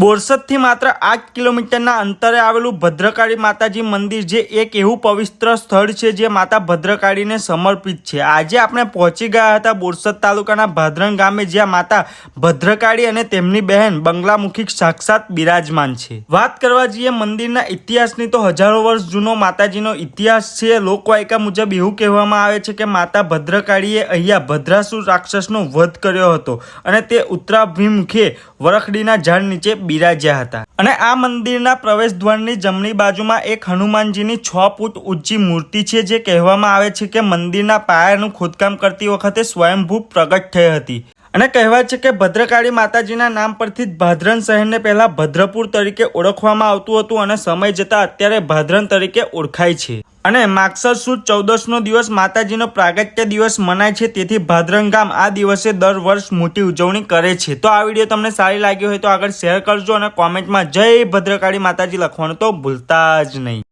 બોરસદથી માત્ર આઠ કિલોમીટરના અંતરે આવેલું ભદ્રકાળી માતાજી મંદિર જે એક એવું પવિત્ર સ્થળ છે જે માતા ભદ્રકાળીને સમર્પિત છે. આજે આપણે પહોંચી ગયા હતા બોરસદ તાલુકાના ભાદરણ ગામે, જ્યાં માતા ભદ્રકાળી અને તેમની બહેન બંગલામુખી સાક્ષાત બિરાજમાન છે. વાત કરવા જઈએ મંદિરના ઇતિહાસની તો હજારો વર્ષ જૂનો માતાજીનો ઇતિહાસ છે. લોકવાયકા મુજબ એવું કહેવામાં આવે છે કે માતા ભદ્રકાળીએ અહીંયા ભદ્રાસુર રાક્ષસનો વધ કર્યો હતો અને તે ઉત્તરાભિમુખે વરખડીના ઝાડ નીચે બિરાજ્યા હતા. અને આ મંદિરના પ્રવેશ દ્વારની જમણી બાજુમાં એક હનુમાનજીની છ ફૂટ ઊંચી મૂર્તિ છે, જે કહેવામાં આવે છે કે મંદિરના પાયાનું ખોદકામ કરતી વખતે સ્વયંભૂ પ્રગટ થઈ હતી. અને કહેવાય છે કે ભદ્રકાળી માતાજીના નામ પરથી જ ભાદરન શહેરને પહેલા ભદ્રપુર તરીકે ઓળખવામાં આવતું હતું અને સમય જતાં અત્યારે ભાદરન તરીકે ઓળખાય છે. અને માગસર સુદ ચૌદસનો દિવસ માતાજીનો પ્રાગટ્ય દિવસ મનાય છે. તેથી ભાદરંગ ગામ આ દિવસે દર વર્ષ મોટી ઉજવણી કરે છે. તો આ વીડિયો તમને સારી લાગ્યો હોય તો આગળ શેર કરજો અને કોમેન્ટમાં જય ભદ્રકાળી માતાજી લખવાનું તો ભૂલતા જ નહીં.